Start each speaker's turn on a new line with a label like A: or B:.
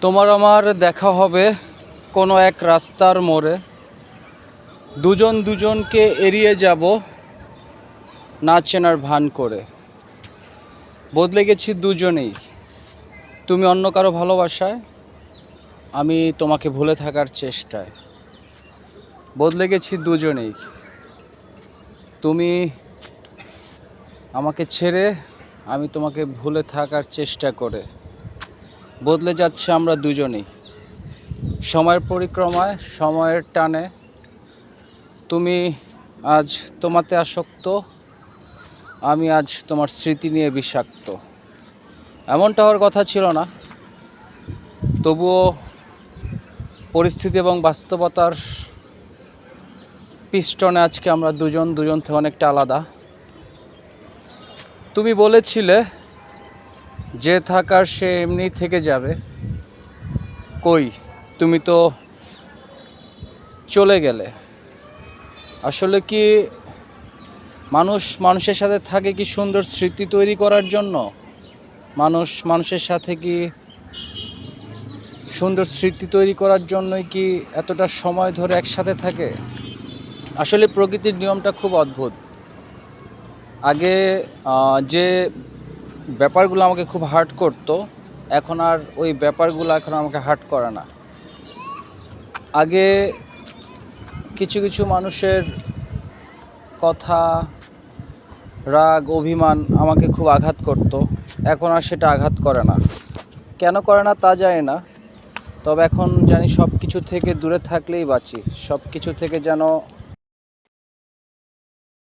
A: তোমার আমার দেখা হবে কোনো এক রাস্তার মোড়ে। দুজন দুজনকে এড়িয়ে যাব না চেনার ভান করে। বদলে গেছি দুজনেই। তুমি অন্য কারও ভালোবাসায়, আমি তোমাকে ভুলে থাকার চেষ্টায়। বদলে গেছি দুজনেই। তুমি আমাকে ছেড়ে আমি তোমাকে ভুলে থাকার চেষ্টা করে। বদলে যাচ্ছে আমরা দুজনেই। সময়ের পরিক্রমায়, সময়ের টানে। তুমি আজ তোমাতে আসক্ত, আমি আজ তোমার স্মৃতি নিয়ে বিষাক্ত। এমনটা হওয়ার কথা ছিল না। তবুও পরিস্থিতি এবং বাস্তবতার পিস্টনে আজকে আমরা দুজন দুজন থেকে অনেকটা আলাদা। তুমি বলেছিলে যে থাকার সে এমনি থেকে যাবে। কই, তুমি তো চলে গেলে। আসলে কি মানুষ মানুষের সাথে থাকে কি সুন্দর স্মৃতি তৈরি করার জন্য? মানুষ মানুষের সাথে কি সুন্দর স্মৃতি তৈরি করার জন্যই কি এতটা সময় ধরে একসাথে থাকে? আসলে প্রকৃতির নিয়মটা খুব অদ্ভুত। আগে যে ব্যাপারগুলো আমাকে খুব হার্ট করতো। এখন আর ওই ব্যাপারগুলো এখন আমাকে হার্ট করে না। আগে কিছু কিছু মানুষের কথা, রাগ, অভিমান আমাকে খুব আঘাত করত। এখন আর সেটা আঘাত করে না। কেন করে না তা জানি না। তবে এখন জানি সব কিছু থেকে দূরে থাকলেই বাঁচি। সব কিছু থেকে যেন